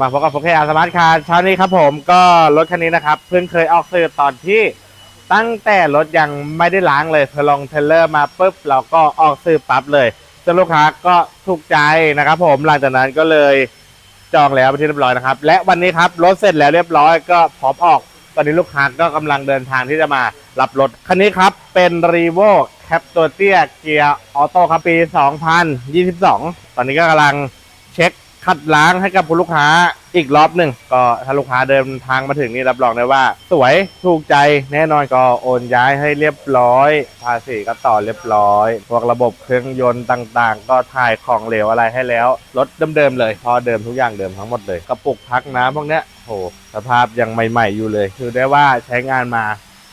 มาพบกับโฟกอาสมาร์ทคาร์เช้านี้ครับผมก็รถคันนี้นะครับ เพิ่งเคยออกสื่อตอนที่ตั้งแต่รถยังไม่ได้ล้างเลยพอลงเทเลอร์มาปุ๊บเราก็ออกสื่อปั๊บเลยจนลูกค้าก็ถูกใจนะครับ ผมหลังจากนั้นก็เลยจองแล้วไปที่เรียบร้อยนะครับ และวันนี้ครับรถเสร็จแล้วเรียบร้อยก็พร้อมออก ตอนนี้ลูกค้าก็กำลังเดินทางที่จะมารับรถคันนี้ครับเป็น r e v o c a p t o เ i a เกียร์ออโต้ครับปี 2022 ตอนนี้ก็กำลังเช็ค คัดล้างให้กับคุณลูกค้าอีกรอบหนึ่งก็ถ้าลูกค้าเดินทางมาถึงนี่รับรองได้ว่า สวยถูกใจแน่นอนก็โอนย้ายให้เรียบร้อย ภาษีก็ต่อเรียบร้อย พวกระบบเครื่องยนต์ต่างๆ ก็ถ่ายของเหลวอะไรให้แล้วรถเดิมๆเลยพอเดิมทุกอย่างเดิมทั้งหมดเลยกระปุกพักน้ำพวกเนี้ยโหสภาพยังใหม่ๆอยู่เลย คือได้ว่าใช้งานมา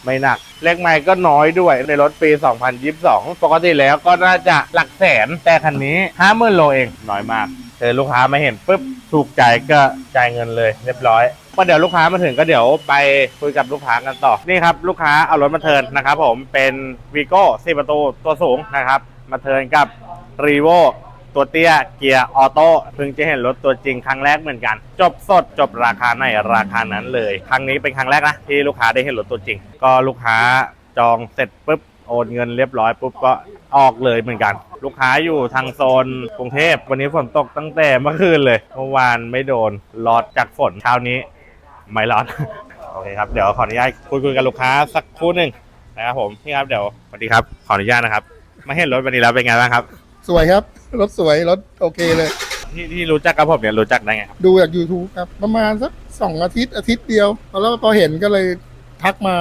ไม่หนักเลขไม้ก็น้อยด้วยในรถปี 2022 ปกติแล้วก็น่าจะหลักแสนแต่คันนี้50,000โลเองน้อยมาก เจอลูกค้ามาเห็นปุ๊บถูกใจก็จ่ายเงินเลยเรียบร้อยก็เดี๋ยวลูกค้ามาถึงก็เดี๋ยวไปคุยกับลูกค้ากันต่อนี่ครับลูกค้าเอารถมาเทินนะครับผมเป็นวีโก้สี่ประตูตัวสูงนะครับมาเทินกับรีโวตัวเตี้ยเกียร์ออโต้เพิ่งจะเห็นรถตัวจริงครั้งแรกเหมือนกัน จบสดจบราคาในราคานั้นเลย ครั้งนี้เป็นครั้งแรกนะที่ลูกค้าได้เห็นรถตัวจริง ก็ลูกค้าจองเสร็จปุ๊บ โอนเงินเรียบร้อยปุ๊บก็ออกเลยเหมือนกัน ลูกค้าอยู่ทางโซนกรุงเทพวันนี้ฝนตกตั้งแต่เมื่อคืนเลยเมื่อวานไม่โดนรอดจากฝนเช้านี้ ไม่รอดโอเคครับเดี๋ยวขออนุญาตคุยคุยกับลูกค้าสักครู่หนึ่งนะครับผมพี่ครับเดี๋ยวสวัสดีครับขออนุญาตนะครับมาเห็นรถวันนี้แล้วเป็นไงบ้างครับ สวยครับ รถสวย รถโอเคเลย ที่ที่รู้จักกับผมเนี่ยรู้จักได้ไงครับดูจาก YouTube ครับ ประมาณสักสองอาทิตย์อาทิตย์เดียว แล้วพอเห็นก็เลยทักมา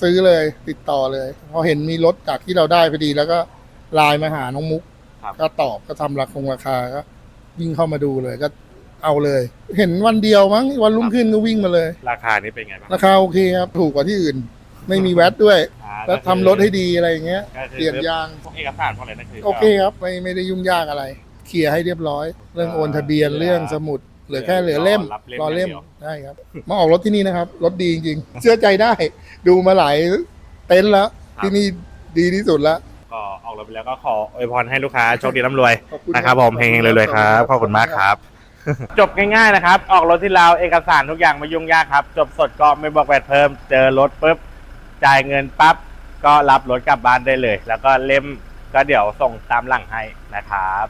ซื้อเลยติดต่อเลยพอเห็นมีรถจากที่เราได้พอดีแล้วก็ไลน์มาหาน้องมุก ครับ ก็ตอบก็ทำราคงราคาก็วิ่งเข้ามาดูเลยก็เอาเลย เห็นวันเดียวมั้งวันรุ่งขึ้นก็วิ่งมาเลย ราคานี้เป็นไงบ้างราคาโอเคครับ ถูกกว่าที่อื่น ไม่มีแวตด้วย อ่าแล้วทำรถให้ดีอะไรอย่างเงี้ย ก็คือเปลี่ยนยางพวกเอกสารพวกอะไรนั่นคือ โอเคครับ ไม่ไม่ได้ยุ่งยากอะไร เคลียร์ให้เรียบร้อย เรื่องโอนทะเบียนเหลือเรื่องสมุด เหลือแค่เหลือเล่มรอรับเล่มรอเล่มอย่างเดียว ได้ครับมาออกรถที่นี่นะครับ รถดีจริงๆเชื่อใจได้ ดูมาหลายเต็นท์แล้ว ที่นี่ดีที่สุดแล้ว ก็ออกรถไปแล้วก็ขออวยพรให้ลูกค้าโชคดีร่ำรวย ขอบคุณนะครับผมเฮงๆรวยๆครับขอบคุณมากครับ จบง่ายๆนะครับ ออกรถที่เราวเอกสารทุกอย่างไม่ยุ่งยากครับ จบสดก็ไม่บอกแวดเพิ่ม เจอรถปุ๊บจ่ายเงินปั๊บก็รับรถกลับบ้านได้เลย แล้วก็เล่มก็เดี๋ยวส่งตามหลังให้นะครับ